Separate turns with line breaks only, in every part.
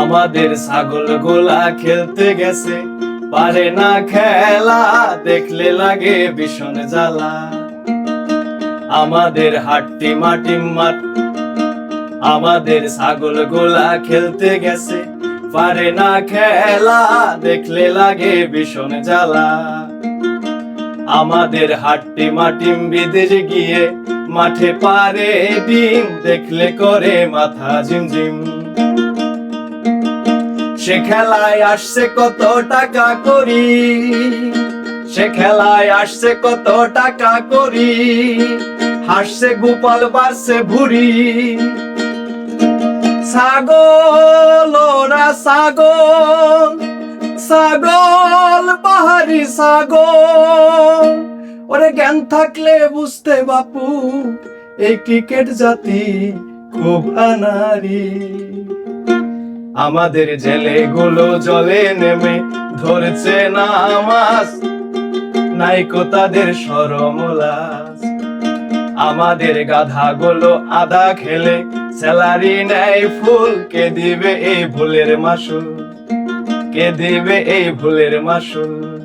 আমাদের ছাগল গোলা খেলতে গেছে। পারে না খেলা, দেখলে লাগে ভীষণ জ্বালা। আমাদের হাট্টি মাটি মাঠ, আমাদের ছাগল গোলা খেলতে গেছে। পারে না খেলা, দেখলে লাগে ভীষণ জ্বালা। আমাদের হাট্টি মাটিম বিদেশ গিয়ে, মাঠে পারে ডিম, দেখলে করে মাথা ঝিমঝিম। সে খেলায় আসছে কত টাকা করি? সে খেলায় আসছে কত টাকা করি? হাসছে গোপাল, বাড়ছে ভুরি। ছাগল, ওরা ছাগল ছাগল, পাহাড়ি ছাগল। ওরে জ্ঞান থাকলে বুঝতে বাপু, এই ক্রিকেট জাতি খুব আনারি আমাদের জেলে গুলো জলে নেমে ধরছে না মাছ নাইকো তাদের সরমলাস আমাদের গাধা গুলো আদা খেলে স্যালারি নেয় ফুল। কে দিবে এই ভুলের মাসুল? কে দিবে এই ভুলের মাসুল?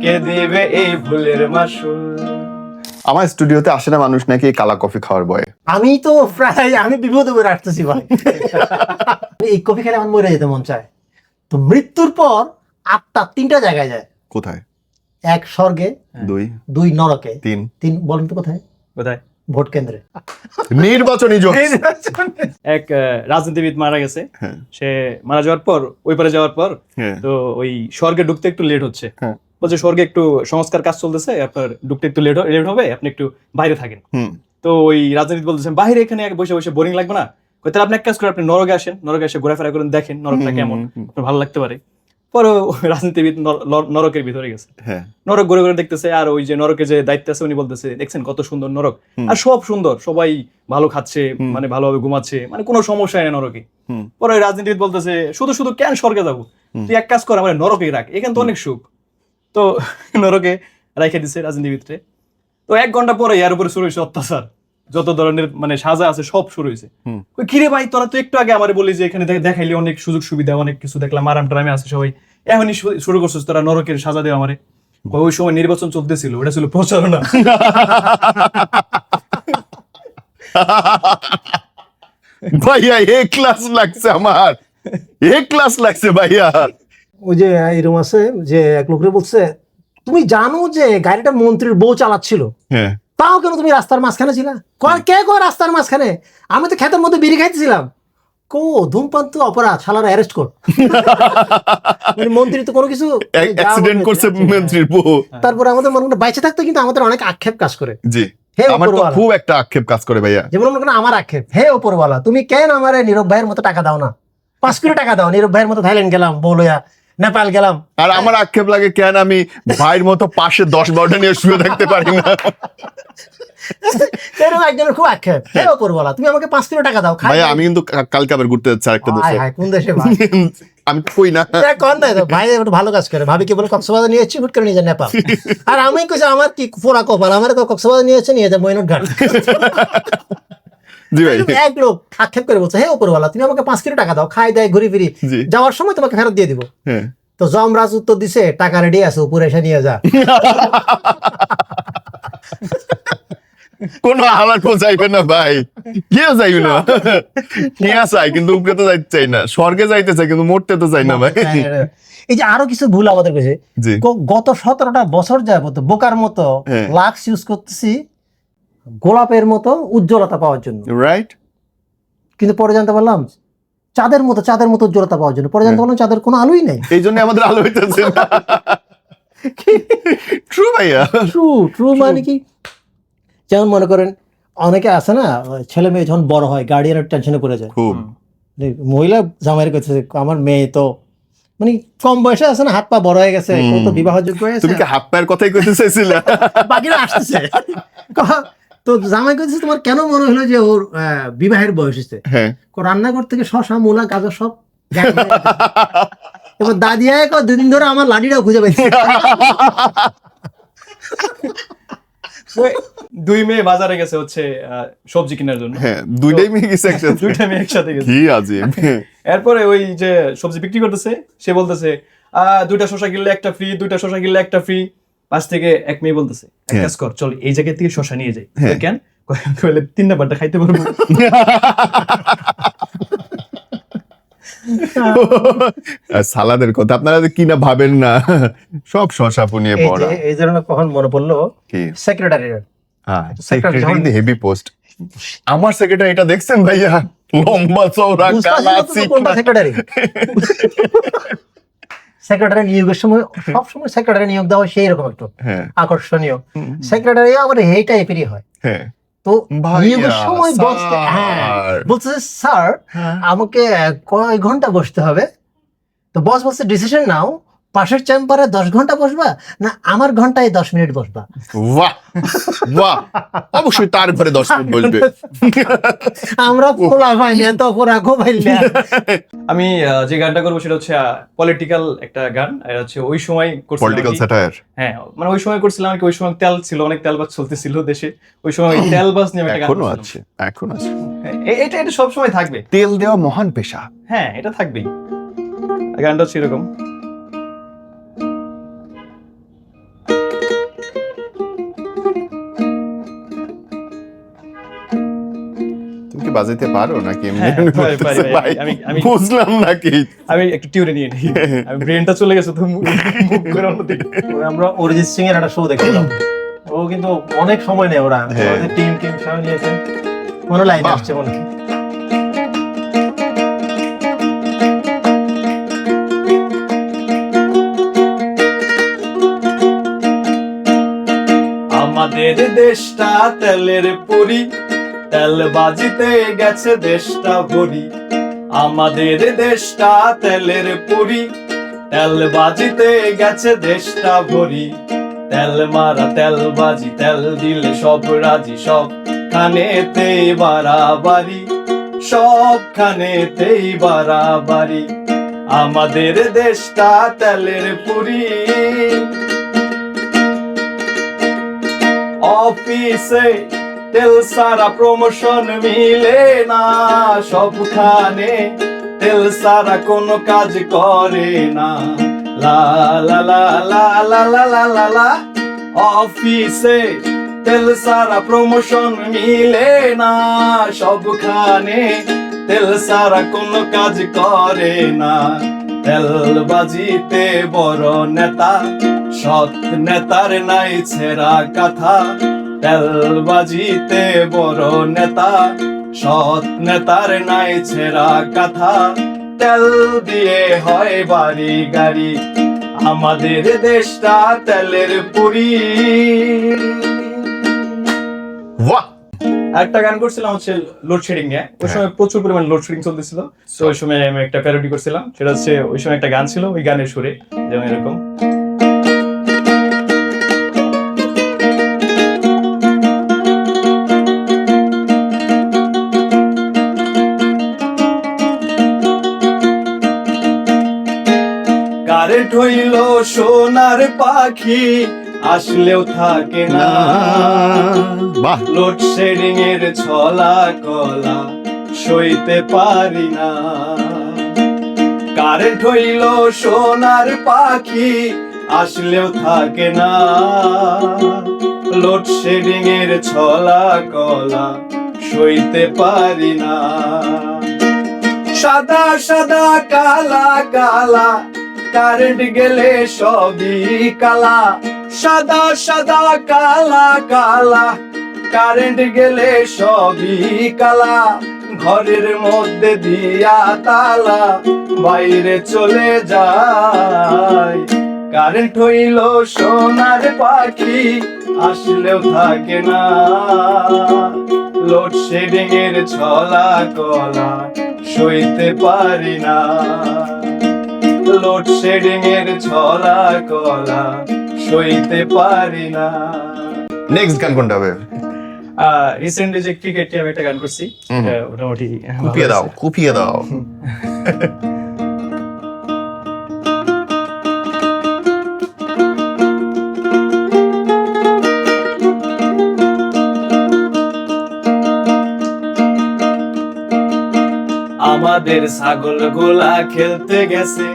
কে দিবে এই ভুলের মাসুল?
আমার স্টুডিওতে আসে না মানুষ নাকি কালা কফি খাওয়ার বয়ে
আমি তো প্রায় আমি বিপদে পড়ে আসতেছি ভাই। এই কফি খেলে আমার মরে যেতে মন চায়। তো মৃত্যুর পর আত্মা তিনটা জায়গায় যায়।
কোথায়?
এক স্বর্গে
দুই?
দুই নরকে।
তিন?
তিন বলেন তো কোথায়?
কোথায়?
ভোট কেন্দ্রে।
নির্বাচনী
এক আহ, রাজনীতিবিদ মারা গেছে।
হ্যাঁ।
সে মারা যাওয়ার পর ওই পারে যাওয়ার পর
হ্যাঁ।
তো ওই স্বর্গে ঢুকতে একটু লেট হচ্ছে।
হ্যাঁ।
বলছে স্বর্গে একটু সংস্কার কাজ চলতেছে আপনার ঢুকতে একটু লেট লেট হবে আপনি একটু বাইরে থাকেন। তো ওই রাজনীতি বলতেছেন বাইরে এখানে এক বসে বসে বোরিং লাগবে না? তাহলে আপনি এক কাজ করেন আপনি নরকে আসেন নরকে এসে ঘোরাফেরা করেন দেখেন নরকটা কেমন। আপনার ভালো লাগতে পারে। পরে রাজনীতিবিদ নর- নর- নরকের ভিতরে গেছে।
হ্যাঁ।
নরক ঘুরে ঘুরে দেখতেছে আর ওই যে নরকে যে দায়িত্ব আছে উনি বলতেছে দেখছেন কত সুন্দর নরক? আর সব সুন্দর সবাই ভালো খাচ্ছে। মানে ভালোভাবে ঘুমাচ্ছে মানে কোনো সমস্যা নেই নরকে। পরে ওই রাজনীতিবিদ বলতেছে শুধু শুধু কেন স্বর্গে যাব? তুই এক কাজ কর আমার নরকে রাখ এখানে তো অনেক সুখ। তো নরকে রাইখে দিছে রাজনীতিবিদরে তো এক ঘণ্টা পরে এর উপরে শুরু হয়েছে অত্যাচার। যত ধরনের মানে সাজা আছে সব শুরু হয়েছে। কিরে ভাই তোরা তো একটু আগে আমার বলি যে এখানে দেখাইলি অনেক সুযোগ সুবিধা অনেক কিছু দেখলাম আরাম টারামে আছে সবাই। এখনই শুরু করছিস তোরা নরকের সাজা দেওয়া আমারে। ওই সময় নির্বাচন চলতেছিল ওটা ছিল প্রচারণা।
ভাইয়া এ ক্লাস লাগছে আমার। এ ক্লাস লাগছে ভাইয়া।
ওই যে এরকম আছে যে এক লোকরে বলছে তুমি জানো যে গাড়িটা মন্ত্রীর বউ চালাচ্ছিল?
হ্যাঁ।
তাও কেন তুমি রাস্তার মাঝখানে ছিলা? কে কয় রাস্তার মাঝখানে? আমি তো ক্ষেতের মধ্যে বিড়ি খাইতেছিলাম। কো ধূমপান তো অপরাধ শালার অ্যারেস্ট কর। মানে মন্ত্রী তো কোনো কিছু
অ্যাক্সিডেন্ট করছে মন্ত্রীর বউ।
তারপর আমাদের মনে বাইচে থাকতে কিন্তু আমাদের অনেক আক্ষেপ কাজ করে।
জি। আমার তো খুব একটা আক্ষেপ কাজ করে ভাইয়া।
যেমন মনে করেন আমার আক্ষেপ। হে ওপরওয়ালা তুমি কেন আমার নীরব ভাইয়ের মতো টাকা দাও না? পাঁচ কোটি টাকা দাও নীরব ভাইয়ের মতো থাইল্যান্ড গেলাম বলয়া নেপাল গেলাম।
আর আমার আক্ষেপ লাগে কেন আমি ভাইয়ের মতো পাশে দশ বারোটা নিয়ে শুয়ে থাকতে পারি না?
এরকম একজনের খুব আক্ষেপ। হে ওপরওয়ালা তুমি আমাকে পাঁচ টাকা দাও
আমি কিন্তু কালকে আবার ঘুরতে যাচ্ছি আরেকটা দেশে।
কোন দেশে
আমি কই না।
ভাই একটু ভালো কাজ করে। ভাবি কি বলে কক্সবাজার নিয়ে যাচ্ছি হুট করে নিয়ে যায় নেপাল। আর আমি কইছি আমার কি ফোরা কপাল? আমার কক্সবাজার নিয়ে যাচ্ছে নিয়ে যায় মইনুট ঘাট এক লোক আক্ষেপ করে বলছে হে উপরওয়ালা তুমি আমাকে পাঁচ কোটি টাকা দাও খাই দেয় ঘুরি ফিরি যাওয়ার সময় তোমাকে ফেরত দিয়ে দিব।
হ্যাঁ।
তো যমরাজ উত্তর দিছে টাকা রেডি আছে উপরে এসে নিয়ে যা।
কোন যাইবে না ভাই। কেউ না। নিয়ে চাই কিন্তু উপরে তো যাইতে চাই না। স্বর্গে যাইতে চাই কিন্তু মরতে তো চাই না ভাই।
এই যে আরও কিছু ভুল আমাদের কাছে। গত সতেরোটা বছর যাবত বোকার মতো
হ্যাঁ।
লাক্স ইউজ করতেছি গোলাপের মতো উজ্জ্বলতা পাওয়ার জন্য।
রাইট
কিন্তু পরে জানতে পারলাম চাঁদের মতো চাঁদের মতো উজ্জ্বলতা পাওয়ার জন্য। পরে জানতে। পারলাম চাঁদের কোনো আলোই নেই।
এই জন্য আমাদের আলো হইতেছে ট্রু ভাইয়া।
ট্রু ট্রু মানে কি? যেমন মনে করেন অনেকে আছে না ছেলে মেয়ে যখন বড় হয় গার্ডিয়ানের টেনশনে পড়ে যায়।
খুব
মহিলা জামাইয়ের কাছে আমার মেয়ে তো মানে কম বয়সে আছে না হাত পা বড় হয়ে গেছে। তো বিবাহযোগ্য হয়েছে
তুমি কি হাত পায়ের কথাই কইতে চাইছিলে?
বাকিরা আসতেছে। ক- তো জামাই কইতেছে তোমার কেন মনে হলো যে ওর বিবাহের বয়স হয়েছে
হ্যাঁ।
রান্নাঘর থেকে শশা মূলা গাজর সব। এবার দাদিয়ায় কো দুদিন ধরে আমার লাডিটাও খুঁজে পাইছে
দুই মেয়ে বাজারে গেছে হচ্ছে সবজি কেনার জন্য।
হ্যাঁ দুইটাই মেয়ে গেছে একসাথে।
দুইটা মেয়ে একসাথে গেছে।
কি আছে
এরপরে ওই যে সবজি বিক্রি করতেছে সে বলতেছে আহ দুইটা শশা কিনলে একটা ফ্রি দুইটা শশা কিনলে একটা ফ্রি পাশ থেকে এক মেয়ে বলতেছে এক
হ্যাঁ।
কাজ কর চল এই জায়গা থেকে শশা নিয়ে যাই।
হ্যাঁ।
কেন? কইলে তিন নাম্বারটা খাইতে পারব।
সালাদের কথা আপনারা কি না ভাবেন না সব শশাপু নিয়ে
এই
পড়া।
এই জন্য কখন মনে পড়ল? সেক্রেটারি
হ্যাঁ
যখন-
হেভি পোস্ট আমার সেক্রেটারি এটা দেখছেন ভাইয়া? লম্বা চৌড়া কালা
সেক্রেটারি সেক্রেটারি নিয়োগের সময় সবসময় সেক্রেটারি নিয়োগ দেওয়া সেই রকম একটু
হ্যাঁ।
আকর্ষণীয়। সেক্রেটারি আমার এই টাইপেরই হয়।
হ্যাঁ।
তো নিয়োগের সময় বসতে হ্যাঁ। বলতেছে স্যার আমাকে কয় ঘণ্টা বসতে হবে? তো বস বলছে ডিসিশন নাও। পাশের চেম্বারে দশ ঘণ্টা বসবা না আমার ঘন্টায় দশ মিনিট বসবা?
বাহ বাহ। অবশ্যই তার ঘরে দশ মিনিট বলবে
আমরা খোলা পাইনি এত খোবাইলে
আমি যে গানটা করব সেটা হচ্ছে পলিটিক্যাল একটা গান। আর হচ্ছে ওই সময় করছিলাম
পলিটিক্যাল স্যাটায়ার
হ্যাঁ মানে ওই সময় করছিলাম আর কি ওই সময় তেল ছিল অনেক তেল বাস চলতেছিল দেশে। ওই সময় ওই তেল বাস নিয়ে একটা গান এখনও
আছে এখন আছে।
হ্যাঁ, এটা এটা সব সময় থাকবে।
তেল দেওয়া মহান পেশা।
হ্যাঁ এটা থাকবেই। গানটা হচ্ছে এরকম।
বাজাইতে পারো নাকি? এমনি
হ্যাঁ? আমি- আমি-
বুঝলাম নাকি
আমি একটু টিউরে নিয়ে নিই আমি ব্রেনটা চলে গেছে তো মুখ করে অন্যদিকে
আমরা অরিজিৎ সিং এর একটা শো দেখছিলাম। ও কিন্তু অনেক সময় নেই ওরা।
হ্যাঁ।
টিম টিম সবাই নিয়েছে। কোনো লাইন আসছে মনে
আমাদের দেশটা তেলের পুরি। তেল বাজিতে গেছে দেশটা ভরি। আমাদের দেশটা তেলের পুরি। তেল বাজিতে গেছে দেশটা ভরি। তেল মারা তেল বাজি, তেল দিলে সব রাজি। সব খানেতেই বাড়াবাড়ি। সব খানেতেই বাড়াবাড়ি। আমাদের দেশটা তেলের পুরি। অফিসে তেল সারা প্রমোশন মিলে না সবখানে। তেল সারা কোনো কাজ করে না। লা লা লা লা লা লা লা অফিসে তেল সারা প্রমোশন মিলে না সবখানে। তেল সারা কোনো কাজ করে না। তেল বাজিতে বড় নেতা, সৎ নেতার নাই ছেঁড়া কথা। তেল বাজিতে বড় নেতা সৎ নেতার নাই ছেঁড়া কথা তেল দিয়ে হয় বাড়ি গাড়ি আমাদের দেশটা তেলের পুরি।
বাহ
একটা গান করছিলাম হচ্ছে লোডশেডিং নিয়ে। ওই সময় প্রচুর পরিমাণ লোডশেডিং চলতেছিল। তো ওই সময় আমি একটা প্যারোডি করছিলাম। সেটা হচ্ছে ওই সময় একটা গান ছিল ওই গানের সুরে যেমন এরকম। কারেন্ট হইল সোনার পাখি আসলেও থাকে না।
বাহ।
লোডশেডিং এর ছলা কলা সইতে পারি না। কারেন্ট হইল সোনার পাখি আসলেও থাকে না। লোডশেডিং এর ছলা কলা সইতে পারি না। সাদা সাদা কালা কালা কারেন্ট গেলে সবই কালা, সাদা সাদা, কালা কালা। কারেন্ট গেলে সবই কালা, ঘরের মধ্যে দিয়া তালা, বাইরে চলে যায়। কারেন্ট হইল সোনার পাখি, আসলেও থাকে না। লোডশেডিং এর ছলা কলা সইতে পারি না। লোডশেডিং এর ছলা কলা সইতে পারি না।
নেক্সট গান কোনটা হবে?
রিসেন্টলি যে ক্রিকেট আমি একটা গান করছি মোটামুটি
কুপিয়ে দাও কুপিয়ে দাও।
আমাদের ছাগল গোলা খেলতে গেছে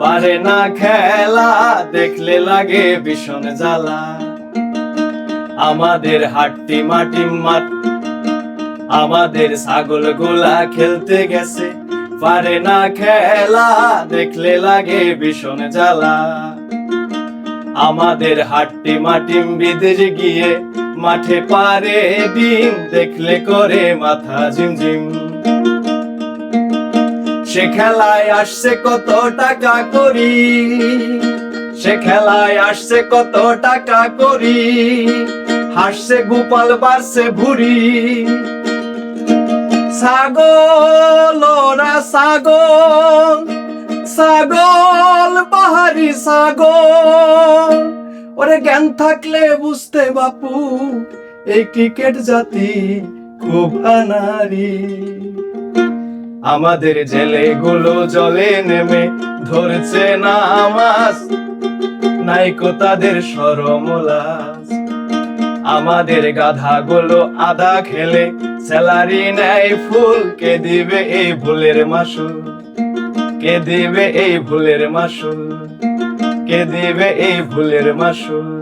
পারে না খেলা, দেখলে লাগে ভীষণ জ্বালা। আমাদের হাট্টি মাটি মাঠ, আমাদের ছাগল গোলা খেলতে গেছে। পারে না খেলা, দেখলে লাগে ভীষণ জ্বালা। আমাদের হাট্টি মাটিম বিদের গিয়ে, মাঠে পারে ডিম, দেখলে করে মাথা ঝিমঝিম। সে খেলায় আসছে কত টাকা করি। সে খেলায় আসছে কত টাকা করি। হাসছে গোপাল, বাড়ছে ভুরি। ছাগল, ওরা ছাগল ছাগল বাহারি ছাগল। ওরে জ্ঞান থাকলে বুঝতে বাপু, এই ক্রিকেট জাতি খুব আনারি আমাদের জেলে গুলো জলে নেমে ধরছে না মাছ নাইকো তাদের সরমলাস আমাদের গাধা গুলো আদা খেলে স্যালারি নেয় ফুল। কে দিবে এই ভুলের মাসুল? কে দিবে এই ভুলের মাসুল? কে দিবে এই ভুলের মাসুল?